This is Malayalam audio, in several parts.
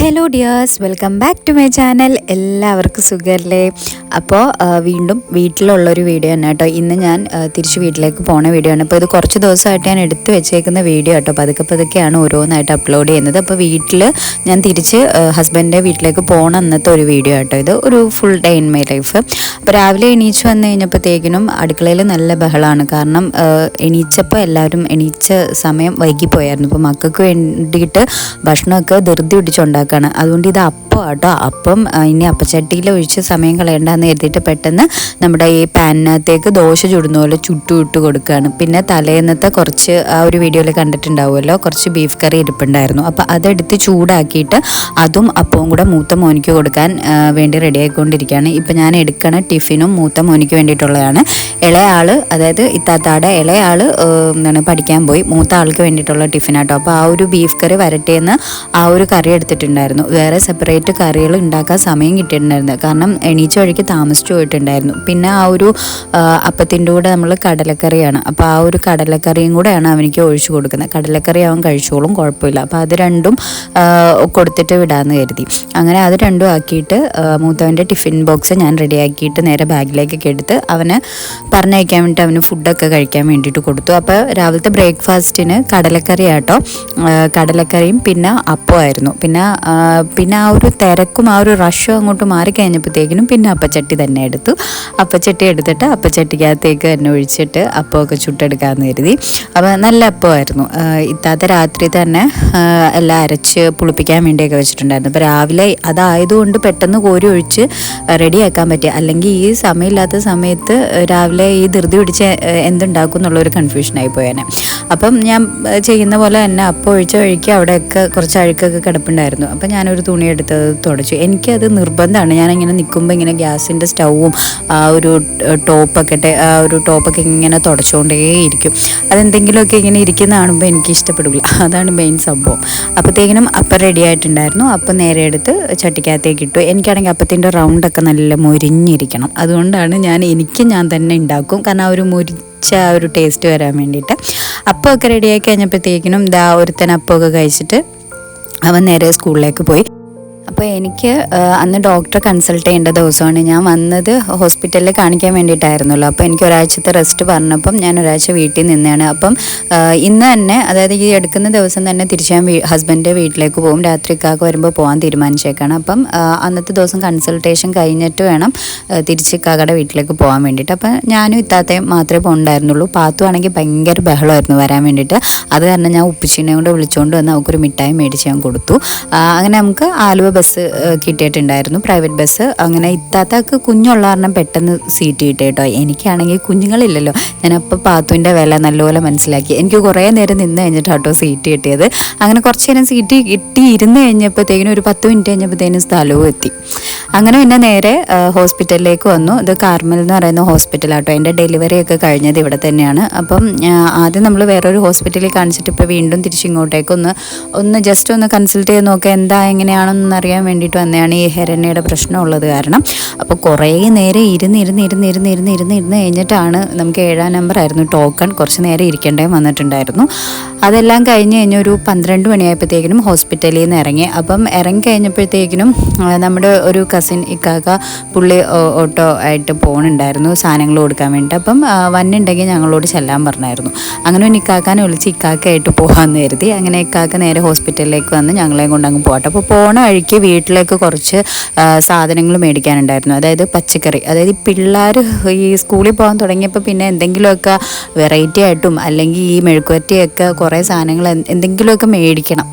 Hello dears welcome back to my channel എല്ലാവർക്കും സുഖമല്ലേ അപ്പോൾ വീണ്ടും വീട്ടിലുള്ളൊരു വീഡിയോ തന്നെ കേട്ടോ. ഇന്ന് ഞാൻ തിരിച്ച് വീട്ടിലേക്ക് പോണ വീഡിയോ ആണ്. അപ്പോൾ ഇത് കുറച്ച് ദിവസമായിട്ട് ഞാൻ എടുത്ത് വെച്ചേക്കുന്ന വീഡിയോ കേട്ടോ. പതുക്കെ പതുക്കെയാണ് ഓരോന്നായിട്ട് അപ്ലോഡ് ചെയ്യുന്നത്. അപ്പോൾ വീട്ടിൽ ഞാൻ തിരിച്ച് ഹസ്ബൻഡിന്റെ വീട്ടിലേക്ക് പോകണം അന്നത്തെ ഒരു വീഡിയോ കേട്ടോ. ഇത് ഒരു full day in my life അപ്പോൾ രാവിലെ എണീച്ച് വന്നു കഴിഞ്ഞപ്പോഴത്തേക്കിനും അടുക്കളയിൽ നല്ല ബഹളമാണ് കാരണം എണീച്ചപ്പോൾ എല്ലാവരും എണീച്ച സമയം വൈകിപ്പോയായിരുന്നു. അപ്പോൾ മക്കൾക്ക് വേണ്ടിയിട്ട് ഭക്ഷണമൊക്കെ ധൃതി പിടിച്ചുണ്ടാക്കുകയാണ് അതുകൊണ്ട് ഇത് കേട്ടോ. അപ്പം ഇനി അപ്പച്ചട്ടിയിൽ ഒഴിച്ച് സമയം കളയണ്ടെന്ന് കരുതിയിട്ട് പെട്ടെന്ന് നമ്മുടെ ഈ പാനിനകത്തേക്ക് ദോശ ചുടുന്ന പോലെ ചുട്ടു ഇട്ട് കൊടുക്കുകയാണ് പിന്നെ തലേന്നത്തെ കുറച്ച് ആ ഒരു വീഡിയോയിൽ കണ്ടിട്ടുണ്ടാവുമല്ലോ. കുറച്ച് ബീഫ് കറി ഇരിപ്പുണ്ടായിരുന്നു. അപ്പോൾ അതെടുത്ത് ചൂടാക്കിയിട്ട് അതും അപ്പവും കൂടെ മൂത്ത മോനിക്ക് കൊടുക്കാൻ വേണ്ടി റെഡി ആയിക്കൊണ്ടിരിക്കുകയാണ്. ഇപ്പം ഞാൻ എടുക്കണ ടിഫിനും മൂത്ത മോനിക്ക് വേണ്ടിയിട്ടുള്ളതാണ്. ഇളയാൾ അതായത് ഇത്താത്താടെ ഇളയാൾ എന്താണ് പഠിക്കാൻ പോയി. മൂത്ത ആൾക്ക് വേണ്ടിയിട്ടുള്ള ടിഫിനാട്ടോ. അപ്പോൾ ആ ഒരു ബീഫ് കറി വരട്ടേന്ന് ആ ഒരു കറി എടുത്തിട്ടുണ്ടായിരുന്നു. വേറെ സെപ്പറേറ്റ് കറികൾ ഉണ്ടാക്കാൻ സമയം കിട്ടിയിട്ടുണ്ടായിരുന്നു. കാരണം എണീച്ച വഴിക്ക് താമസിച്ചു പോയിട്ടുണ്ടായിരുന്നു. പിന്നെ ആ ഒരു അപ്പത്തിന്റെ കൂടെ നമ്മൾ കടലക്കറിയാണ്. അപ്പോൾ ആ ഒരു കടലക്കറിയും കൂടെയാണ് അവനിക്ക് ഒഴിച്ചു കൊടുക്കുന്നത്. കടലക്കറി അവൻ കഴിച്ചോളും കുഴപ്പമില്ല. അപ്പോൾ അത് രണ്ടും കൊടുത്തിട്ട് വിടാമെന്ന് കരുതി. അങ്ങനെ അത് രണ്ടും ആക്കിയിട്ട് മൂത്തവന്റെ ടിഫിൻ ബോക്സ് ഞാൻ റെഡിയാക്കിയിട്ട് നേരെ ബാഗിലേക്കൊക്കെ എടുത്ത് അവന് പറഞ്ഞയക്കാൻ വേണ്ടിയിട്ട് അവന് ഫുഡൊക്കെ കഴിക്കാൻ വേണ്ടിയിട്ട് കൊടുത്തു. അപ്പോൾ രാവിലത്തെ ബ്രേക്ക്ഫാസ്റ്റിന് കടലക്കറി ആട്ടോ കടലക്കറിയും പിന്നെ അപ്പമായിരുന്നു പിന്നെ പിന്നെ ആ ഒരു തിരക്കും ആ ഒരു റഷും അങ്ങോട്ട് മാറിക്കഴിഞ്ഞപ്പോഴത്തേക്കിനും പിന്നെ അപ്പച്ചട്ടി തന്നെ എടുത്തു. അപ്പച്ചട്ടി എടുത്തിട്ട് അപ്പച്ചട്ടിക്കകത്തേക്ക് തന്നെ ഒഴിച്ചിട്ട് അപ്പമൊക്കെ ചുട്ടെടുക്കാമെന്ന് കരുതി. അപ്പോൾ നല്ല അപ്പമായിരുന്നു ഇത്താത്ത രാത്രി തന്നെ എല്ലാം അരച്ച് പുളിപ്പിക്കാൻ വേണ്ടിയൊക്കെ വെച്ചിട്ടുണ്ടായിരുന്നു. അപ്പോൾ രാവിലെ അതായതുകൊണ്ട് പെട്ടെന്ന് കോരി ഒഴിച്ച് റെഡിയാക്കാൻ പറ്റി അല്ലെങ്കിൽ ഈ സമയമില്ലാത്ത സമയത്ത് രാവിലെ ഈ ധൃതി പിടിച്ച് എന്തുണ്ടാക്കും എന്നുള്ളൊരു കൺഫ്യൂഷനായി പോയേനെ. അപ്പം ഞാൻ ചെയ്യുന്ന പോലെ തന്നെ അപ്പം ഒഴിച്ച വഴിക്ക് അവിടെയൊക്കെ കുറച്ച് അഴുക്കൊക്കെ കിടപ്പുണ്ടായിരുന്നു. അപ്പം ഞാനൊരു തുണി എടുത്ത് തുടച്ചു. എനിക്കത് നിർബന്ധമാണ്. ഞാനിങ്ങനെ നിൽക്കുമ്പോൾ ഇങ്ങനെ ഗ്യാസിന്റെ സ്റ്റൗവും ആ ഒരു ടോപ്പൊക്കെ ആ ഒരു ടോപ്പൊക്കെ ഇങ്ങനെ തുടച്ചുകൊണ്ടേയിരിക്കും അതെന്തെങ്കിലുമൊക്കെ ഇങ്ങനെ ഇരിക്കുന്ന കാണുമ്പോൾ എനിക്ക് ഇഷ്ടപ്പെടില്ല അതാണ് മെയിൻ സംഭവം. അപ്പോഴത്തേക്കിനും അപ്പം റെഡി ആയിട്ടുണ്ടായിരുന്നു. അപ്പം നേരെ എടുത്ത് ചട്ടിക്കകത്തേക്ക് ഇട്ടു. എനിക്കാണെങ്കിൽ അപ്പത്തിന്റെ റൗണ്ടൊക്കെ നല്ല മുരിഞ്ഞിരിക്കണം. അതുകൊണ്ടാണ് ഞാൻ എനിക്ക് ഞാൻ തന്നെ ഉണ്ടാക്കും. കാരണം ആ ഒരു മുരി ആ ഒരു ടേസ്റ്റ് വരാൻ വേണ്ടിയിട്ട്. അപ്പമൊക്കെ റെഡിയാക്കി കഴിഞ്ഞപ്പോഴത്തേക്കിനും ദാ ഒരുത്തൻ അപ്പമൊക്കെ കഴിച്ചിട്ട് അവൻ നേരെ സ്കൂളിലേക്ക് പോയി. അപ്പോൾ എനിക്ക് അന്ന് ഡോക്ടറെ കൺസൾട്ട് ചെയ്യേണ്ട ദിവസമാണ്. ഞാൻ വന്നത് ഹോസ്പിറ്റലിൽ കാണിക്കാൻ വേണ്ടിയിട്ടായിരുന്നല്ലോ. അപ്പോൾ എനിക്ക് ഒരാഴ്ചത്തെ റെസ്റ്റ് പറഞ്ഞപ്പം ഞാൻ ഒരാഴ്ച വീട്ടിൽ നിന്നാണ് അപ്പം ഇന്ന് തന്നെ അതായത് ഈ എടുക്കുന്ന ദിവസം തന്നെ തിരിച്ച് ഞാൻ ഹസ്ബൻഡിന്റെ വീട്ടിലേക്ക് പോകും. രാത്രി ഇക്കാക്ക് വരുമ്പോൾ പോകാൻ തീരുമാനിച്ചേക്കാണ്. അപ്പം അന്നത്തെ ദിവസം കൺസൾട്ടേഷൻ കഴിഞ്ഞിട്ട് വേണം തിരിച്ച് കാക്കയുടെ വീട്ടിലേക്ക് പോകാൻ വേണ്ടിയിട്ട്. അപ്പം ഞാനും ഇത്താത്തയും മാത്രമേ പോകണ്ടായിരുന്നുള്ളൂ. പാത്തു ആണെങ്കിൽ ഭയങ്കര ബഹളമായിരുന്നു വരാൻ വേണ്ടിയിട്ട്. അത് കാരണം ഞാൻ ഉപ്പച്ചീനെ കൊണ്ട് വിളിച്ചുകൊണ്ട് വന്ന് അവൾക്കൊരു മിഠായി മേടിച്ച് ഞാൻ കൊടുത്തു. അങ്ങനെ നമുക്ക് ആലുവ ബസ് ആ, കിട്ടിയിട്ടുണ്ടായിരുന്നു. Private bus. അങ്ങനെ ഇത്താത്തക്ക് കുഞ്ഞുള്ള കാരണം പെട്ടെന്ന് സീറ്റ് കിട്ടി കേട്ടോ എനിക്കാണെങ്കിൽ കുഞ്ഞുങ്ങളില്ലല്ലോ. അപ്പോൾ പാത്തുവിന്റെ വില നല്ലപോലെ മനസ്സിലാക്കി. എനിക്ക് കുറേ നേരം നിന്ന് കഴിഞ്ഞിട്ട് കേട്ടോ സീറ്റ് കിട്ടിയത്. അങ്ങനെ കുറച്ച് നേരം സീറ്റ് കിട്ടി ഇരുന്ന് കഴിഞ്ഞപ്പോഴത്തേക്കിനും ഒരു പത്ത് മിനിറ്റ് കഴിഞ്ഞപ്പോഴത്തേനും സ്ഥലവും എത്തി. അങ്ങനെ പിന്നെ നേരെ ഹോസ്പിറ്റലിലേക്ക് വന്നു. ഇത് കാർമൽ എന്ന് പറയുന്ന ഹോസ്പിറ്റലാട്ടോ. എന്റെ ഡെലിവറി ഒക്കെ കഴിഞ്ഞത് ഇവിടെ തന്നെയാണ്. അപ്പം ആദ്യം നമ്മൾ വേറൊരു ഹോസ്പിറ്റലിൽ കാണിച്ചിട്ട് ഇപ്പോൾ വീണ്ടും തിരിച്ചിങ്ങോട്ടേക്ക് ഒന്ന് ഒന്ന് ജസ്റ്റ് ഒന്ന് കൺസൾട്ട് ചെയ്ത് നോക്കുക എന്താ എങ്ങനെയാണെന്ന് അറിയാൻ വേണ്ടിയിട്ട് വന്നതാണ് ഈ ഹെരണ്യയുടെ പ്രശ്നമുള്ളത് കാരണം. അപ്പോൾ കുറേ നേരം ഇരുന്ന് ഇരുന്ന് ഇരുന്ന് ഇരുന്ന് ഇരുന്ന് ഇരുന്ന് ഇരുന്ന് കഴിഞ്ഞിട്ടാണ് നമുക്ക് ഏഴാം നമ്പർ ആയിരുന്നു ടോക്കൺ. കുറച്ച് നേരം ഇരിക്കേണ്ടേ വന്നിട്ടുണ്ടായിരുന്നു. അതെല്ലാം കഴിഞ്ഞ് കഴിഞ്ഞ് ഒരു പന്ത്രണ്ട് മണിയായപ്പോഴത്തേക്കിനും ഹോസ്പിറ്റലിൽ നിന്ന് ഇറങ്ങി. അപ്പം ഇറങ്ങി കഴിഞ്ഞപ്പോഴത്തേക്കിനും നമ്മുടെ ഒരു കസിൻ ഇക്കാക്ക പുള്ളി ഓട്ടോ ആയിട്ട് പോകണുണ്ടായിരുന്നു സാധനങ്ങൾ കൊടുക്കാൻ വേണ്ടിയിട്ട് അപ്പം വന്നുണ്ടെങ്കിൽ ഞങ്ങളോട് ചെല്ലാൻ പറഞ്ഞായിരുന്നു. അങ്ങനെ ഒന്ന് ഇക്കാക്കാനെ വിളിച്ച് ഇക്കാക്കായിട്ട് പോകാമെന്ന് കരുതി. അങ്ങനെ ഇക്കാക്ക നേരെ ഹോസ്പിറ്റലിലേക്ക് വന്ന് ഞങ്ങളെയും കൊണ്ട് അങ്ങ് പോകട്ടെ അപ്പോൾ പോണ വഴിക്ക് വീട്ടിലേക്ക് കുറച്ച് സാധനങ്ങൾ മേടിക്കാനുണ്ടായിരുന്നു. അതായത് പച്ചക്കറി. അതായത് പിള്ളേർ ഈ സ്കൂളിൽ പോകാൻ തുടങ്ങിയപ്പോൾ പിന്നെ എന്തെങ്കിലുമൊക്കെ വെറൈറ്റി ആയിട്ടും അല്ലെങ്കിൽ ഈ മെഴുക്കുവരട്ടിയൊക്കെ കുറേ സാധനങ്ങൾ എന്ത് എന്തെങ്കിലുമൊക്കെ മേടിക്കണം.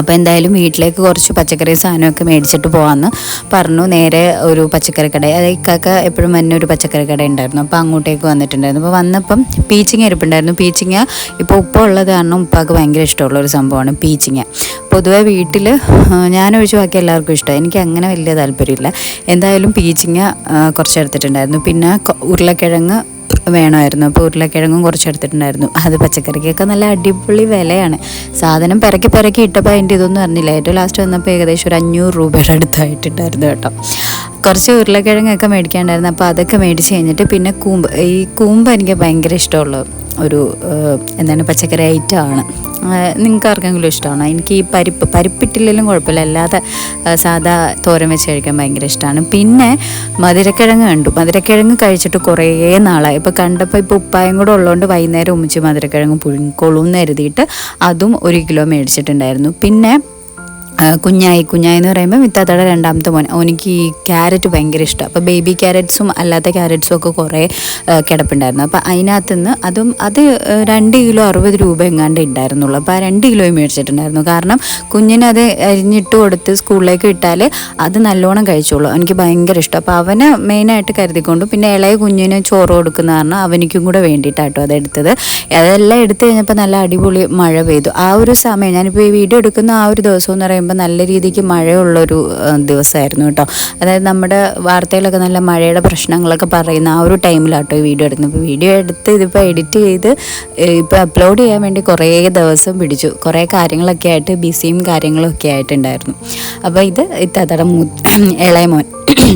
അപ്പോൾ എന്തായാലും വീട്ടിലേക്ക് കുറച്ച് പച്ചക്കറി സാധനമൊക്കെ മേടിച്ചിട്ട് പോകാമെന്ന് പറഞ്ഞു. നേരെ ഒരു പച്ചക്കറി കട ഇക്കാക്ക എപ്പോഴും തന്നെ ഒരു പച്ചക്കറി കട ഉണ്ടായിരുന്നു. അപ്പോൾ അങ്ങോട്ടേക്ക് വന്നിട്ടുണ്ടായിരുന്നു. അപ്പോൾ വന്നപ്പം പീച്ചിങ്ങ ഇരിപ്പുണ്ടായിരുന്നു പീച്ചിങ്ങ ഇപ്പോൾ ഉപ്പ ഉള്ളത് കാരണം ഉപ്പാക്ക് ഭയങ്കര ഇഷ്ടമുള്ള ഒരു സംഭവമാണ് പീച്ചിങ്ങ. പൊതുവെ വീട്ടിൽ ഞാൻ ബാക്കി എല്ലാവർക്കും ഇഷ്ടമാണ് എനിക്ക് അങ്ങനെ വലിയ താല്പര്യമില്ല. എന്തായാലും പീച്ചിങ്ങ കുറച്ച് എടുത്തിട്ടുണ്ടായിരുന്നു. പിന്നെ ഉരുളക്കിഴങ്ങ് വേണമായിരുന്നു. അപ്പോൾ ഉരുളക്കിഴങ്ങും കുറച്ച് എടുത്തിട്ടുണ്ടായിരുന്നു അത് പച്ചക്കറിക്കൊക്കെ നല്ല അടിപൊളി വിലയാണ്. സാധനം പിറക്കി പിറക്കി ഇട്ടപ്പോൾ അതിന്റെ ഇതൊന്നും അറിഞ്ഞില്ല. ഏറ്റവും ലാസ്റ്റ് വന്നപ്പോൾ ഏകദേശം ഒരു അഞ്ഞൂറ് രൂപയുടെ അടുത്തായിട്ടുണ്ടായിരുന്നു കേട്ടോ. കുറച്ച് ഉരുളക്കിഴങ്ങൊക്കെ മേടിക്കാണ്ടായിരുന്നു. അപ്പോൾ അതൊക്കെ മേടിച്ച് കഴിഞ്ഞിട്ട് പിന്നെ കൂമ്പ് ഈ കൂമ്പ് എനിക്ക് ഭയങ്കര ഇഷ്ടമുള്ള ഒരു എന്താണ് പച്ചക്കറി ഐറ്റമാണ് നിങ്ങൾക്ക് ആർക്കെങ്കിലും ഇഷ്ടമാണോ? എനിക്ക് ഈ പരിപ്പ് പരിപ്പിട്ടില്ലെങ്കിലും കുഴപ്പമില്ല. അല്ലാതെ സാധാ തോരൻ വെച്ച് കഴിക്കാൻ ഭയങ്കര ഇഷ്ടമാണ്. പിന്നെ മധുരക്കിഴങ്ങ് കണ്ടു. മധുരക്കിഴങ്ങ് കഴിച്ചിട്ട് കുറേ നാളായി. ഇപ്പോൾ കണ്ടപ്പോൾ ഇപ്പോൾ ഉപ്പായും കൂടെ ഉള്ളതുകൊണ്ട് വൈകുന്നേരം ഉമ്മിച്ച് മധുരക്കിഴങ്ങ് പുഴുങ്ങിക്കോളും എന്ന് കരുതിയിട്ട് അതും ഒരു കിലോ മേടിച്ചിട്ടുണ്ടായിരുന്നു. പിന്നെ കുഞ്ഞായി കുഞ്ഞായി എന്ന് പറയുമ്പോൾ മിത്താത്തയുടെ രണ്ടാമത്തെ മോൻ. അവനിക്ക് ഈ ക്യാരറ്റ് ഭയങ്കര ഇഷ്ടം. അപ്പോൾ ബേബി ക്യാരറ്റ്സും അല്ലാത്ത ക്യാരറ്റ്സും ഒക്കെ കുറേ കിടപ്പുണ്ടായിരുന്നു. അപ്പോൾ അതിനകത്ത് നിന്ന് അതും അത് രണ്ട് കിലോ അറുപത് രൂപ എങ്ങാണ്ട് ഉണ്ടായിരുന്നുള്ളൂ അപ്പോൾ ആ രണ്ട് കിലോയും മേടിച്ചിട്ടുണ്ടായിരുന്നു. കാരണം കുഞ്ഞിനെ അത് അരിഞ്ഞിട്ട് കൊടുത്ത് സ്കൂളിലേക്ക് വിട്ടാൽ അത് നല്ലോണം കഴിച്ചോളൂ. എനിക്ക് ഭയങ്കര ഇഷ്ടം. അപ്പോൾ അവനെ മെയിനായിട്ട് കരുതിക്കൊണ്ടു പിന്നെ ഇളയ കുഞ്ഞിന് ചോറ് കൊടുക്കുന്ന കാരണം അവനിക്കും കൂടെ വേണ്ടിയിട്ടാട്ടോ അത് എടുത്തത്. അതെല്ലാം എടുത്തു കഴിഞ്ഞപ്പോൾ നല്ല അടിപൊളി മഴ പെയ്തു. ആ ഒരു സമയം ഞാനിപ്പോൾ ഈ വീഡിയോ എടുക്കുന്ന ആ ഒരു ദിവസം എന്ന് പറയുമ്പോൾ നല്ല രീതിക്ക് മഴയുള്ളൊരു ദിവസമായിരുന്നു കേട്ടോ. അതായത് നമ്മുടെ വാർത്തയിലൊക്കെ നല്ല മഴയുടെ പ്രശ്നങ്ങളൊക്കെ പറയുന്ന ആ ഒരു ടൈമിലാട്ടോ ഈ വീഡിയോ എടുക്കുന്നത്. അപ്പോൾ വീഡിയോ എടുത്ത് ഇതിപ്പോൾ എഡിറ്റ് ചെയ്ത് ഇപ്പോൾ അപ്ലോഡ് ചെയ്യാൻ വേണ്ടി കുറേ ദിവസം പിടിച്ചു. കുറേ കാര്യങ്ങളൊക്കെ ആയിട്ട് ബിസിയും കാര്യങ്ങളൊക്കെ ആയിട്ടുണ്ടായിരുന്നു. അപ്പോൾ ഇത് ഇത്താത്തയുടെ മൂ ഇളയ മോൻ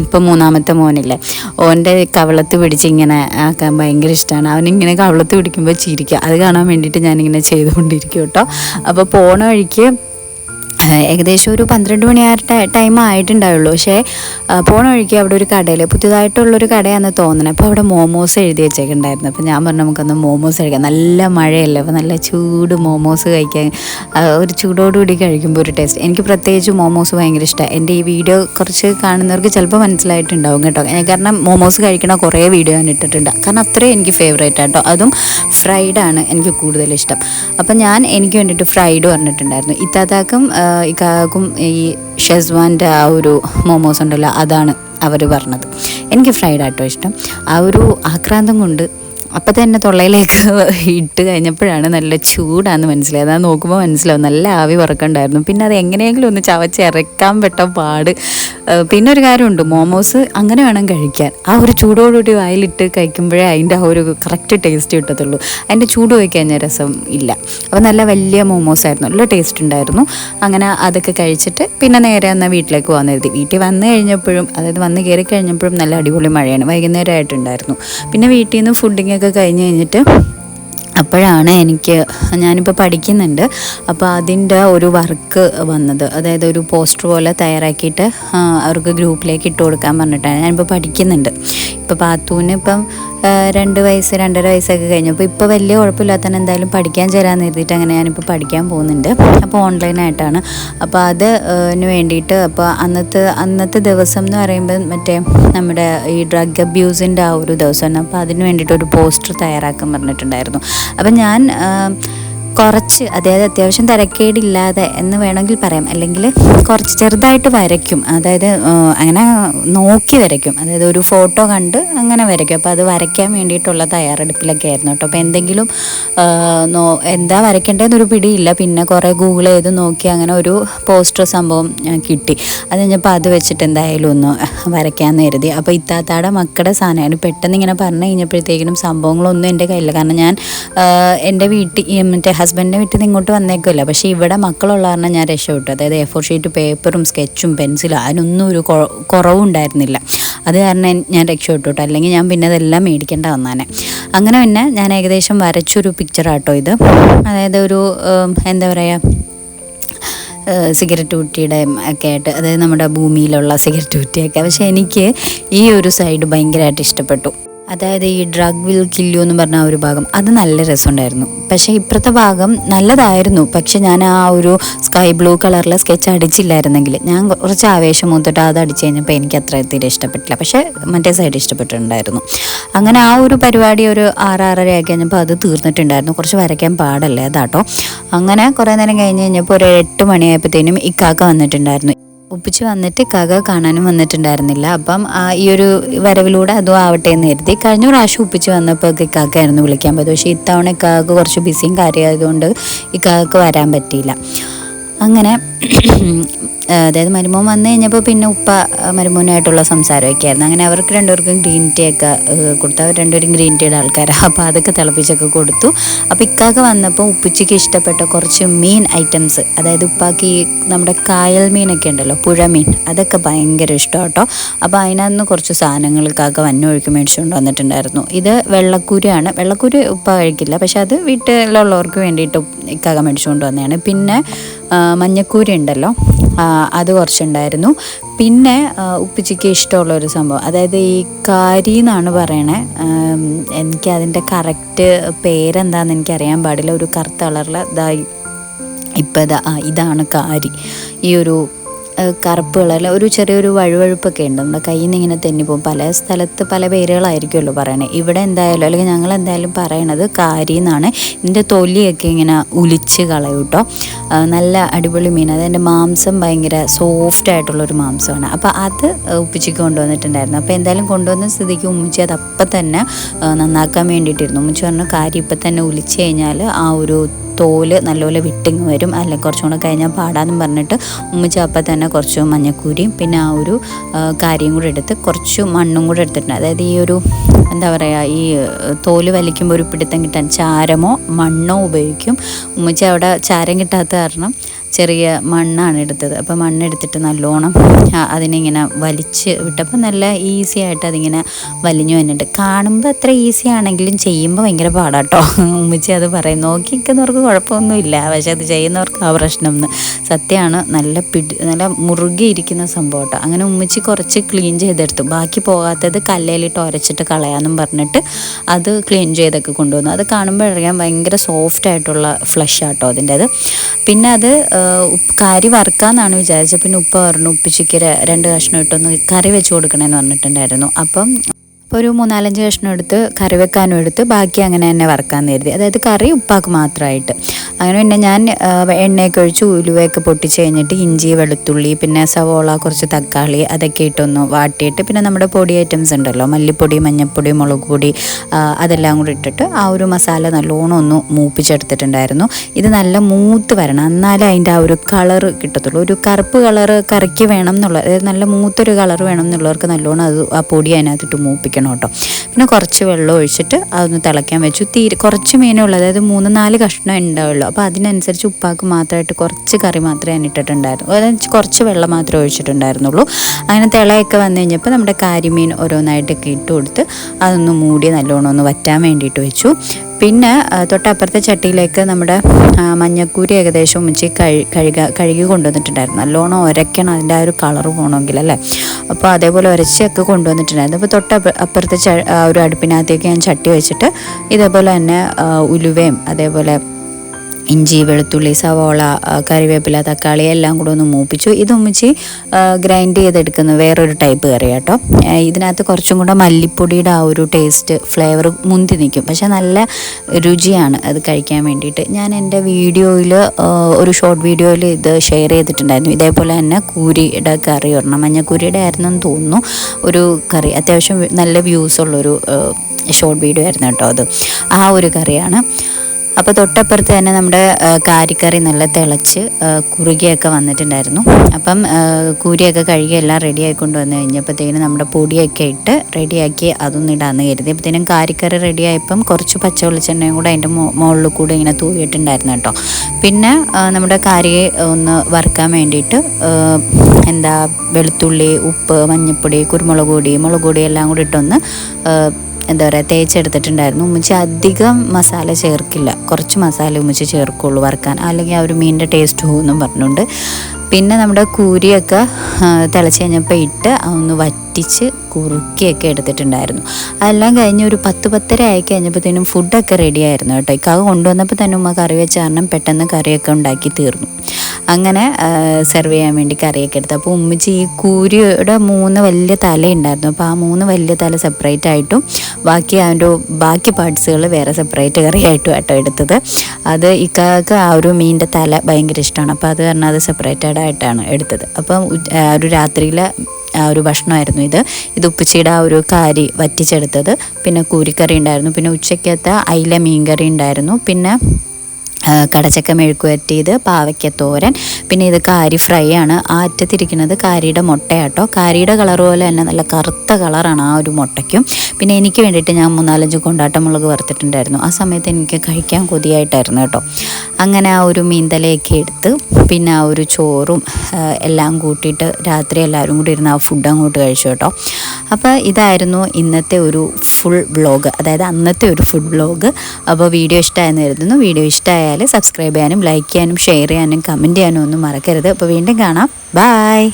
ഇപ്പം മൂന്നാമത്തെ മോനില്ലേ. ഓന്റെ കവളത്ത് പിടിച്ച് ഇങ്ങനെ ആക്കാൻ ഭയങ്കര ഇഷ്ടമാണ് അവനിങ്ങനെ കവളത്ത് പിടിക്കുമ്പോൾ ചിരിക്കുക അത് കാണാൻ വേണ്ടിയിട്ട് ഞാനിങ്ങനെ ചെയ്തുകൊണ്ടിരിക്കും കേട്ടോ. അപ്പോൾ പോണ വഴിക്ക് ഏകദേശം ഒരു പന്ത്രണ്ട് മണി ആ ടൈം ആയിട്ടുണ്ടാവുള്ളൂ. പക്ഷേ പോണ വഴിക്ക് അവിടെ ഒരു കടയിൽ പുതിയതായിട്ടുള്ളൊരു കടയാണെന്ന് തോന്നണം. അപ്പോൾ അവിടെ മോമോസ് എഴുതി വെച്ചേക്കുണ്ടായിരുന്നു അപ്പോൾ ഞാൻ പറഞ്ഞു നമുക്കൊന്ന് മോമോസ് കഴിക്കാം. നല്ല മഴയല്ലേ? അപ്പോൾ നല്ല ചൂട് മോമോസ് കഴിക്കാൻ ഒരു ചൂടോടുകൂടി കഴിക്കുമ്പോൾ ഒരു ടേസ്റ്റ് എനിക്ക് പ്രത്യേകിച്ച് മോമോസ് ഭയങ്കര ഇഷ്ടമാണ് എന്റെ ഈ വീഡിയോ കുറച്ച് കാണുന്നവർക്ക് ചിലപ്പോൾ മനസ്സിലായിട്ടുണ്ടാവും കേട്ടോ. കാരണം മോമോസ് കഴിക്കണ കുറേ വീഡിയോ ഞാൻ ഇട്ടിട്ടുണ്ട്. കാരണം അത്രയും എനിക്ക് ഫേവറേറ്റ് ആട്ടോ. അതും ഫ്രൈഡാണ് എനിക്ക് കൂടുതൽ ഇഷ്ടം. അപ്പം ഞാൻ എനിക്ക് വേണ്ടിയിട്ട് ഫ്രൈഡ് പറഞ്ഞിട്ടുണ്ടായിരുന്നു. ഇത്താത്താക്കും ഇക്കാക്കും ഈ ഷെസ്വാന്റെ ആ ഒരു മോമോസ് ഉണ്ടല്ലോ അതാണ് അവർ പറഞ്ഞത്. എനിക്ക് ഫ്രൈഡ് ആട്ടോ ഇഷ്ടം. ആ ഒരു ആക്രാന്തം കൊണ്ട് അപ്പം തന്നെ തൊള്ളയിലേക്ക് ഇട്ട് കഴിഞ്ഞപ്പോഴാണ് നല്ല ചൂടാന്ന് മനസ്സിലായത്. അത് നോക്കുമ്പോൾ മനസ്സിലാവും നല്ല ആവി പറക്കണ്ടായിരുന്നു പിന്നെ അത് എങ്ങനെയെങ്കിലും ഒന്ന് ചവച്ചിറക്കാൻ പെട്ട പാട്. പിന്നെ ഒരു കാര്യമുണ്ട്. മോമോസ് അങ്ങനെ വേണം കഴിക്കാൻ. ആ ഒരു ചൂടോടുകൂടി വായിലിട്ട് കഴിക്കുമ്പോഴേ അതിന്റെ ആ ഒരു കറക്റ്റ് ടേസ്റ്റ് കിട്ടത്തുള്ളൂ. അതിന്റെ ചൂട് വയ്ക്കാൻ ഞാൻ രസം ഇല്ല. അപ്പോൾ നല്ല വലിയ മോമോസ് ആയിരുന്നു നല്ല ടേസ്റ്റ് ഉണ്ടായിരുന്നു. അങ്ങനെ അതൊക്കെ കഴിച്ചിട്ട് പിന്നെ നേരെ എന്നാൽ വീട്ടിലേക്ക് പോകാൻ കരുതി. വീട്ടിൽ വന്നു കഴിഞ്ഞപ്പോഴും അതായത് വന്ന് കയറി കഴിഞ്ഞപ്പോഴും നല്ല അടിപൊളി മഴയാണ്. വൈകുന്നേരമായിട്ടുണ്ടായിരുന്നു. പിന്നെ വീട്ടിൽ നിന്ന് ഫുഡിങ്ങൊക്കെ കഴിഞ്ഞ് കഴിഞ്ഞിട്ട് അപ്പോഴാണ് എനിക്ക് ഞാനിപ്പോൾ പഠിക്കുന്നുണ്ട്. അപ്പോൾ അതിന്റെ ഒരു വർക്ക് വന്നത്. അതായത് ഒരു പോസ്റ്റർ പോലെ തയ്യാറാക്കിയിട്ട് അവർക്ക് ഗ്രൂപ്പിലേക്ക് ഇട്ട് കൊടുക്കാൻ പറഞ്ഞിട്ടാണ് ഞാനിപ്പോൾ പഠിക്കുന്നുണ്ട്. ഇപ്പോൾ പാത്തൂന് ഇപ്പം രണ്ട് വയസ്സ് രണ്ടര വയസ്സൊക്കെ കഴിഞ്ഞു. അപ്പോൾ ഇപ്പോൾ വലിയ കുഴപ്പമില്ലാത്ത തന്നെ എന്തായാലും പഠിക്കാൻ ചേരാന്ന് നിർത്തിയിട്ട് അങ്ങനെ ഞാനിപ്പോൾ പഠിക്കാൻ പോകുന്നുണ്ട്. അപ്പോൾ ഓൺലൈനായിട്ടാണ് അപ്പോൾ അത് വേണ്ടിയിട്ട് അപ്പോൾ അന്നത്തെ അന്നത്തെ ദിവസം എന്ന് പറയുമ്പോൾ മറ്റേ നമ്മുടെ ഈ ഡ്രഗ് അബ്യൂസിന്റെ ആ ഒരു ദിവസമാണ്. അപ്പോൾ അതിന് വേണ്ടിയിട്ട് ഒരു പോസ്റ്റർ തയ്യാറാക്കാൻ പറഞ്ഞിട്ടുണ്ടായിരുന്നു. അപ്പം ഞാൻ കുറച്ച് അതായത് അത്യാവശ്യം തരക്കേടില്ലാതെ എന്ന് വേണമെങ്കിൽ പറയാം. അല്ലെങ്കിൽ കുറച്ച് ചെറുതായിട്ട് വരയ്ക്കും. അതായത് അങ്ങനെ നോക്കി വരയ്ക്കും. അതായത് ഒരു ഫോട്ടോ കണ്ട് അങ്ങനെ വരയ്ക്കും. അപ്പോൾ അത് വരയ്ക്കാൻ വേണ്ടിയിട്ടുള്ള തയ്യാറെടുപ്പിലൊക്കെ ആയിരുന്നു കേട്ടോ. അപ്പോൾ എന്തെങ്കിലും നോ എന്താ വരയ്ക്കേണ്ടതെന്നൊരു പിടിയില്ല. പിന്നെ കുറേ ഗൂഗിൾ ചെയ്ത് നോക്കി അങ്ങനെ ഒരു പോസ്റ്റർ സംഭവം കിട്ടി. അത് കഴിഞ്ഞപ്പോൾ അത് വെച്ചിട്ട് എന്തായാലും ഒന്ന് വരയ്ക്കാമെന്ന് കരുതി. അപ്പോൾ ഇത്താത്താടെ മക്കളുടെ സാധനമാണ് പെട്ടെന്ന് ഇങ്ങനെ പറഞ്ഞു കഴിഞ്ഞപ്പോഴത്തേക്കിനും സംഭവങ്ങളൊന്നും എന്റെ കയ്യിലില്ല. കാരണം ഞാൻ എന്റെ വീട്ടിൽ മറ്റേ ഹസ്ബൻഡിന്റെ വിട്ട് ഇങ്ങോട്ട് വന്നേക്കില്ല പക്ഷേ ഇവിടെ മക്കളുള്ള കാരണം ഞാൻ രക്ഷപ്പെട്ടു. അതായത് എ ഫോർ ഷീറ്റ് പേപ്പറും സ്കെച്ചും പെൻസിലും അതിനൊന്നും ഒരു കുറവും ഉണ്ടായിരുന്നില്ല. അത് കാരണം ഞാൻ രക്ഷപ്പെട്ടു. കേട്ടോ അല്ലെങ്കിൽ ഞാൻ പിന്നെ അതെല്ലാം മേടിക്കേണ്ട വന്നാനെ. അങ്ങനെ പിന്നെ ഞാൻ ഏകദേശം വരച്ചൊരു പിക്ചറാട്ടോ ഇത്. അതായത് ഒരു എന്താ പറയുക സിഗരറ്റ് കുറ്റിയുടെ ഒക്കെ ആയിട്ട് അതായത് നമ്മുടെ ഭൂമിയിലുള്ള സിഗരറ്റ് കുറ്റിയൊക്കെ പക്ഷേ എനിക്ക് ഈ ഒരു സൈഡ് ഭയങ്കരമായിട്ട് ഇഷ്ടപ്പെട്ടു. അതായത് ഈ ഡ്രഗ് വിൽ കില്ലു എന്ന് പറഞ്ഞ ഒരു ഭാഗം അത് നല്ല രസമുണ്ടായിരുന്നു. പക്ഷേ ഇപ്പുറത്തെ ഭാഗം നല്ലതായിരുന്നു. പക്ഷെ ഞാൻ ആ ഒരു സ്കൈ ബ്ലൂ കളറിലെ സ്കെച്ച് അടിച്ചില്ലായിരുന്നെങ്കിൽ ഞാൻ കുറച്ച് ആവേശം മൂത്തിട്ട് അത് അടിച്ചു കഴിഞ്ഞപ്പോൾ എനിക്ക് അത്ര തീരെ ഇഷ്ടപ്പെട്ടില്ല. പക്ഷേ മറ്റേ സൈഡ് ഇഷ്ടപ്പെട്ടിട്ടുണ്ടായിരുന്നു. അങ്ങനെ ആ ഒരു പരിപാടി ഒരു ആറാറര ആക്കി കഴിഞ്ഞപ്പോൾ അത് തീർന്നിട്ടുണ്ടായിരുന്നു. കുറച്ച് വരയ്ക്കാൻ പാടല്ലേ അതാട്ടോ. അങ്ങനെ കുറേ നേരം കഴിഞ്ഞ് കഴിഞ്ഞപ്പോൾ ഒരു എട്ട് മണിയായപ്പോഴത്തേനും ഇക്കാക്ക വന്നിട്ടുണ്ടായിരുന്നു. ഒപ്പിച്ച് വന്നിട്ട് കക കാണാനും വന്നിട്ടുണ്ടായിരുന്നില്ല. അപ്പം ഈ ഒരു വരവിലൂടെ അതും ആവട്ടെ എന്ന് കരുതി കഴിഞ്ഞ പ്രാവശ്യം ഒപ്പിച്ച് വന്നപ്പോൾ ഇക്കാക്കായിരുന്നു വിളിക്കാൻ പറ്റും പക്ഷേ ഇത്തവണ ഇക്കാക്ക് കുറച്ച് ബിസിയും കാര്യമായതുകൊണ്ട് ഇക്കാക്ക് വരാൻ പറ്റിയില്ല. അങ്ങനെ അതായത് മരുമോൻ വന്നു കഴിഞ്ഞപ്പോൾ പിന്നെ ഉപ്പ മരുമോനായിട്ടുള്ള സംസാരമൊക്കെ ആയിരുന്നു അങ്ങനെ അവർക്ക് രണ്ടുപേർക്കും ഗ്രീൻ ടീ ഒക്കെ കൊടുത്തു. അവർ രണ്ടുപേരും ഗ്രീൻ ടീയുടെ ആൾക്കാരാണ് അപ്പോൾ അതൊക്കെ തിളപ്പിച്ചൊക്കെ കൊടുത്തു. അപ്പോൾ ഇക്കാക്ക് വന്നപ്പോൾ ഉപ്പച്ചിക്ക് ഇഷ്ടപ്പെട്ട കുറച്ച് മീൻ ഐറ്റംസ് അതായത് ഉപ്പാക്ക് ഈ നമ്മുടെ കായൽ മീനൊക്കെ ഉണ്ടല്ലോ പുഴ മീൻ അതൊക്കെ ഭയങ്കര ഇഷ്ടം കേട്ടോ അപ്പോൾ അതിനകത്ത് കുറച്ച് സാധനങ്ങൾ ഇക്കാക്ക വന്നൊഴുക്ക് മേടിച്ചുകൊണ്ട് വന്നിട്ടുണ്ടായിരുന്നു. ഇത് വെള്ളക്കൂരയാണ് വെള്ളക്കൂര ഉപ്പ കഴിക്കില്ല പക്ഷെ അത് വീട്ടിലുള്ളവർക്ക് വേണ്ടിയിട്ട് ഇക്കാക്ക മേടിച്ചുകൊണ്ട് വന്നതാണ്. പിന്നെ മഞ്ഞക്കൂരി ഉണ്ടല്ലോ അത് കുറച്ചുണ്ടായിരുന്നു. പിന്നെ ഉപ്പിച്ചിക്ക് ഇഷ്ടമുള്ള ഒരു സംഭവം. അതായത് ഈ കാരി എന്നാണ് പറയണേ. എനിക്ക് അതിന്റെ കറക്റ്റ് പേരെന്താണെന്ന് എനിക്കറിയാൻ പാടില്ല. ഒരു കറുത്ത കളറിൽ ഇതായി ഇപ്പം ഇതാ ഇതാണ് കാരി. ഈ ഒരു കറുപ്പ് കളറിൽ ഒരു ചെറിയൊരു വഴുവഴുപ്പൊക്കെ ഉണ്ട്. നമ്മുടെ കയ്യിൽ നിന്ന് ഇങ്ങനെ തെന്നിപ്പോവും. പല സ്ഥലത്ത് പല പേരുകളായിരിക്കുമല്ലോ പറയണേ. ഇവിടെ എന്തായാലും അല്ലെങ്കിൽ ഞങ്ങൾ എന്തായാലും പറയണത് കാരി എന്നാണ് ഇതിന്റെ തൊലിയൊക്കെ ഇങ്ങനെ ഉലിച്ച് കളയും കേട്ടോ നല്ല അടിപൊളി മീൻ. അതെന്റെ മാംസം ഭയങ്കര സോഫ്റ്റ് ആയിട്ടുള്ളൊരു മാംസമാണ്. അപ്പോൾ അത് ഉപ്പിച്ചിക്ക് കൊണ്ടുവന്നിട്ടുണ്ടായിരുന്നു. അപ്പോൾ എന്തായാലും കൊണ്ടുവന്ന സ്ഥിതിക്ക് ഉമ്മിച്ചി അത് അപ്പം തന്നെ നന്നാക്കാൻ വേണ്ടിയിട്ടിരുന്നു. ഉമ്മിച്ചി പറഞ്ഞു കാരി ഇപ്പം തന്നെ ഉലിച്ച് കഴിഞ്ഞാൽ ആ ഒരു തോൽ നല്ലപോലെ വിട്ടിങ് വരും. അല്ലെങ്കിൽ കുറച്ചും കൂടെ കഴിഞ്ഞാൽ പാടാന്നും പറഞ്ഞിട്ട് ഉമ്മിച്ച് അപ്പം തന്നെ കുറച്ച് മഞ്ഞക്കൂരിയും പിന്നെ ആ ഒരു കാര്യം കൂടെ എടുത്ത് കുറച്ച് മണ്ണും കൂടെ എടുത്തിട്ടുണ്ട്. അതായത് ഈ ഒരു എന്താ പറയുക ഈ തോൽ വലിക്കുമ്പോൾ ഒരു പിടുത്തം കിട്ടാൻ ചാരമോ മണ്ണോ ഉപയോഗിക്കും. ഉമ്മച്ചി അവിടെ ചാരം കിട്ടാത്ത കാരണം ചെറിയ മണ്ണാണ് എടുത്തത്. അപ്പോൾ മണ്ണെടുത്തിട്ട് നല്ലോണം അതിനിങ്ങനെ വലിച്ച് വിട്ടപ്പോൾ നല്ല ഈസി ആയിട്ട് അതിങ്ങനെ വലിഞ്ഞു വന്നിട്ട് കാണുമ്പോൾ അത്ര ഈസി ആണെങ്കിലും ചെയ്യുമ്പോൾ ഭയങ്കര പാടാട്ടോ. ഉമ്മച്ചി അത് പറയും നോക്കിക്കുന്നവർക്ക് കുഴപ്പമൊന്നുമില്ല പക്ഷെ അത് ചെയ്യുന്നവർക്ക് ആ പ്രശ്നം എന്ന് സത്യമാണ് നല്ല പിടി നല്ല മുറുകെ ഇരിക്കുന്ന സംഭവം കേട്ടോ അങ്ങനെ ഉമ്മച്ചി കുറച്ച് ക്ലീൻ ചെയ്തെടുത്തു. ബാക്കി പോകാത്തത് കല്ലേലിട്ട് ഉരച്ചിട്ട് കളയാമെന്നും പറഞ്ഞിട്ട് അത് ക്ലീൻ ചെയ്തൊക്കെ കൊണ്ടുവന്നു. അത് കാണുമ്പോൾ അറിയാം ഭയങ്കര സോഫ്റ്റ് ആയിട്ടുള്ള ഫ്ലഷ് ആട്ടോ അതിന്റെത്. പിന്നെ അത് കറി വറുക്കാന്നാണ് വിചാരിച്ചത്. പിന്നെ ഉപ്പ പറഞ്ഞു ഉപ്പിച്ചിക്ക് രണ്ട് കഷ്ണം ഇട്ടൊന്ന് കറി വെച്ച് കൊടുക്കണമെന്ന് പറഞ്ഞിട്ടുണ്ടായിരുന്നു. അപ്പം അപ്പോൾ ഒരു മൂന്നാലഞ്ച് കഷ്ണം എടുത്ത് കറി വെക്കാനും എടുത്ത് ബാക്കി അങ്ങനെ തന്നെ വറക്കാമെന്ന് കരുതി. അതായത് കറി ഉപ്പാക്ക് മാത്രമായിട്ട് അങ്ങനെ പിന്നെ ഞാൻ എണ്ണയൊക്കെ ഒഴിച്ച് ഉലുവയൊക്കെ പൊട്ടിച്ച് കഴിഞ്ഞിട്ട് ഇഞ്ചി വെളുത്തുള്ളി പിന്നെ സവോള കുറച്ച് തക്കാളി അതൊക്കെ ഇട്ടൊന്ന് വാട്ടിയിട്ട് പിന്നെ നമ്മുടെ പൊടി ഐറ്റംസ് ഉണ്ടല്ലോ മല്ലിപ്പൊടി മഞ്ഞൾപ്പൊടി മുളക് പൊടി അതെല്ലാം കൂടി ഇട്ടിട്ട് ആ ഒരു മസാല നല്ലോണം ഒന്ന് മൂപ്പിച്ചെടുത്തിട്ടുണ്ടായിരുന്നു. ഇത് നല്ല മൂത്ത് വരണം. എന്നാലേ അതിന്റെ ആ ഒരു കളറ് കിട്ടത്തുള്ളൂ. ഒരു കറുപ്പ് കളറ് കറിക്ക് വേണം എന്നുള്ള അതായത് നല്ല മൂത്തൊരു കളർ വേണം എന്നുള്ളവർക്ക് നല്ലോണം അത് ആ പൊടി അതിനകത്തിട്ട് മൂപ്പിക്കണം. കേട്ടോ. പിന്നെ കുറച്ച് വെള്ളം ഒഴിച്ചിട്ട് അതൊന്ന് തിളയ്ക്കാൻ വെച്ചു. തീരെ കുറച്ച് മീനേ ഉള്ളൂ അതായത് മൂന്ന് നാല് കഷ്ണം ഉണ്ടാവുള്ളൂ. അപ്പോൾ അതിനനുസരിച്ച് ഉപ്പാക്ക് മാത്രമായിട്ട് കുറച്ച് കറി മാത്രമേ ഞാൻ ഇട്ടിട്ടുണ്ടായിരുന്നു. അതായത് കുറച്ച് വെള്ളം മാത്രമേ ഒഴിച്ചിട്ടുണ്ടായിരുന്നുള്ളൂ. അങ്ങനെ തിളയൊക്കെ വന്നു കഴിഞ്ഞപ്പോൾ നമ്മുടെ കാരിമീൻ ഓരോന്നായിട്ടൊക്കെ ഇട്ട് കൊടുത്ത് അതൊന്ന് മൂടി നല്ലോണം ഒന്ന് വറ്റാൻ വേണ്ടിയിട്ട് വെച്ചു. പിന്നെ തൊട്ടപ്പുറത്തെ ചട്ടിയിലേക്ക് നമ്മുടെ മഞ്ഞക്കൂരി ഏകദേശം ഉമ്മച്ചി കഴി കഴുക കഴുകി കൊണ്ടുവന്നിട്ടുണ്ടായിരുന്നു. നല്ലോണം ഉരയ്ക്കണം അതിന്റെ ആ ഒരു കളർ പോകണമെങ്കിൽ അല്ലേ? അപ്പോൾ അതേപോലെ ഉരച്ചൊക്കെ കൊണ്ടുവന്നിട്ടുണ്ടായിരുന്നു. അപ്പോൾ തൊട്ട അപ്പുറത്തെ ഒരു അടുപ്പിനകത്തേക്ക് ഞാൻ ചട്ടി വെച്ചിട്ട് ഇതേപോലെ തന്നെ ഉലുവയും അതേപോലെ ഇഞ്ചി വെളുത്തുള്ളി സവോള കറിവേപ്പില തക്കാളി എല്ലാം കൂടെ ഒന്ന് മൂപ്പിച്ചു. ഇത് ഉമ്മിച്ച് ഗ്രൈൻഡ് ചെയ്തെടുക്കുന്ന വേറൊരു ടൈപ്പ് കറി കേട്ടോ. ഇതിനകത്ത് കുറച്ചും കൂടെ മല്ലിപ്പൊടിയുടെ ആ ഒരു ടേസ്റ്റ് ഫ്ലേവർ മുന്തി നിൽക്കും. പക്ഷെ നല്ല രുചിയാണ് അത് കഴിക്കാൻ വേണ്ടിയിട്ട്. ഞാൻ എന്റെ വീഡിയോയിൽ ഒരു ഷോർട്ട് വീഡിയോയിൽ ഇത് ഷെയർ ചെയ്തിട്ടുണ്ടായിരുന്നു. ഇതേപോലെ തന്നെ കൂരിയുടെ കറി ഒരെണ്ണം മഞ്ഞക്കൂരിയുടെ ആയിരുന്നെന്ന് തോന്നുന്നു. ഒരു കറി അത്യാവശ്യം നല്ല വ്യൂസ് ഉള്ളൊരു ഷോർട്ട് വീഡിയോ ആയിരുന്നു കേട്ടോ അത്. ആ ഒരു കറിയാണ്. അപ്പോൾ തൊട്ടപ്പുറത്ത് തന്നെ നമ്മുടെ കാരിക്കറി നല്ല തിളച്ച് കുറുകിയൊക്കെ വന്നിട്ടുണ്ടായിരുന്നു. അപ്പം കൂരിയൊക്കെ കഴുകി എല്ലാം റെഡിയാക്കി കൊണ്ടുവന്ന് കഴിഞ്ഞപ്പോഴത്തേനും നമ്മുടെ പൊടിയൊക്കെ ഇട്ട് റെഡിയാക്കി അതൊന്നും ഇടാന്ന് കരുതി. അപ്പോഴത്തേനും കാരിക്കറി റെഡിയായപ്പം കുറച്ച് പച്ച വെളിച്ചെണ്ണയും കൂടെ അതിന്റെ മുകളിൽ കൂടെ ഇങ്ങനെ തൂവിയിട്ടുണ്ടായിരുന്നു കേട്ടോ. പിന്നെ നമ്മുടെ കാരിയെ ഒന്ന് വറുക്കാൻ വേണ്ടിയിട്ട് എന്താ വെളുത്തുള്ളി ഉപ്പ് മഞ്ഞൾപ്പൊടി കുരുമുളക് പൊടി മുളക് പൊടി എല്ലാം കൂടി ഇട്ടൊന്ന് എന്താ പറയുക തേച്ചെടുത്തിട്ടുണ്ടായിരുന്നു. ഉമ്മച്ചി അധികം മസാല ചേർക്കില്ല. കുറച്ച് മസാല ഉമ്മച്ചി ചേർക്കുള്ളൂ വറുക്കാൻ. അല്ലെങ്കിൽ ആ ഒരു മീനിന്റെ ടേസ്റ്റ് പോകുമെന്നും പറഞ്ഞുകൊണ്ട്. പിന്നെ നമ്മുടെ കൂരിയൊക്കെ തിളച്ച് കഴിഞ്ഞപ്പോൾ ഇട്ട് ഒന്ന് വറ്റിച്ച് കുറുക്കിയൊക്കെ എടുത്തിട്ടുണ്ടായിരുന്നു. അതെല്ലാം കഴിഞ്ഞ് ഒരു പത്ത് പത്തര ആയി കഴിഞ്ഞപ്പോഴത്തേനും ഫുഡൊക്കെ റെഡി ആയിരുന്നു കേട്ടോ. ഇക്കാവ് കൊണ്ടുവന്നപ്പോൾ തന്നെ ഉമ്മ കറി വെച്ച കാരണം പെട്ടെന്ന് കറിയൊക്കെ ഉണ്ടാക്കി തീർന്നു. അങ്ങനെ സെർവ് ചെയ്യാൻ വേണ്ടി കറിയൊക്കെ എടുത്തു. അപ്പോൾ ഉമ്മച്ചി ഈ കൂരിയുടെ മൂന്ന് വലിയ തലയുണ്ടായിരുന്നു അപ്പോൾ ആ മൂന്ന് വലിയ തല സെപ്പറേറ്റ് ആയിട്ടും ബാക്കി അതിന്റെ ബാക്കി പാർട്സുകൾ വേറെ സെപ്പറേറ്റ് കറിയായിട്ടും ആട്ടോ എടുത്തത്. അത് ഇക്കാക്ക് ആ ഒരു മീനിന്റെ തല ഭയങ്കര ഇഷ്ടമാണ്. അപ്പോൾ അത് കാരണം അത് സെപ്പറേറ്റഡ് ആയിട്ടാണ് എടുത്തത്. അപ്പം ഒരു രാത്രിയിലെ ആ ഒരു ഭക്ഷണമായിരുന്നു ഇത്. ഇത് ഉപ്പച്ചിയുടെ ആ ഒരു കാരി വറ്റിച്ചെടുത്തത്. പിന്നെ കൂരിക്കറി ഉണ്ടായിരുന്നു. പിന്നെ ഉച്ചയ്ക്കത്തെ അയില മീൻകറി ഉണ്ടായിരുന്നു. പിന്നെ കടച്ചക്ക മെഴുക്കുവരട്ടിയത് പാവയ്ക്ക തോരൻ. പിന്നെ ഇത് കാരി ഫ്രൈ ആണ്. ആ അറ്റത്തിരിക്കുന്നത് കാരിയുടെ മുട്ടയാട്ടോ. കാരിയുടെ കളർ പോലെ തന്നെ നല്ല കറുത്ത കളറാണ് ആ ഒരു മുട്ടയ്ക്കും. പിന്നെ എനിക്ക് വേണ്ടിയിട്ട് ഞാൻ മൂന്നാലഞ്ച് കൊണ്ടാട്ട മുളക് വറുത്തിട്ടുണ്ടായിരുന്നു. ആ സമയത്ത് എനിക്ക് കഴിക്കാൻ കൊതിയായിട്ടായിരുന്നു കേട്ടോ. അങ്ങനെ ആ ഒരു മീന്തലയൊക്കെ എടുത്ത് പിന്നെ ആ ഒരു ചോറും എല്ലാം കൂട്ടിയിട്ട് രാത്രി എല്ലാവരും കൂടി ഇരുന്ന് ആ ഫുഡ് അങ്ങോട്ട് കഴിച്ചു കേട്ടോ. അപ്പോൾ ഇതായിരുന്നു ഇന്നത്തെ ഒരു ഫുൾ വ്ളോഗ് അതായത് അന്നത്തെ ഒരു ഫുഡ് വ്ളോഗ് അപ്പോൾ വീഡിയോ ഇഷ്ടമായെന്ന് കരുതുന്നു. വീഡിയോ ഇഷ്ടമായാൽ സബ്സ്ക്രൈബ് ചെയ്യാനും ലൈക്ക് ചെയ്യാനും ഷെയർ ചെയ്യാനും കമന്റ് ചെയ്യാനും ഒന്നും മറക്കരുത്. അപ്പോൾ വീണ്ടും കാണാം. ബായ്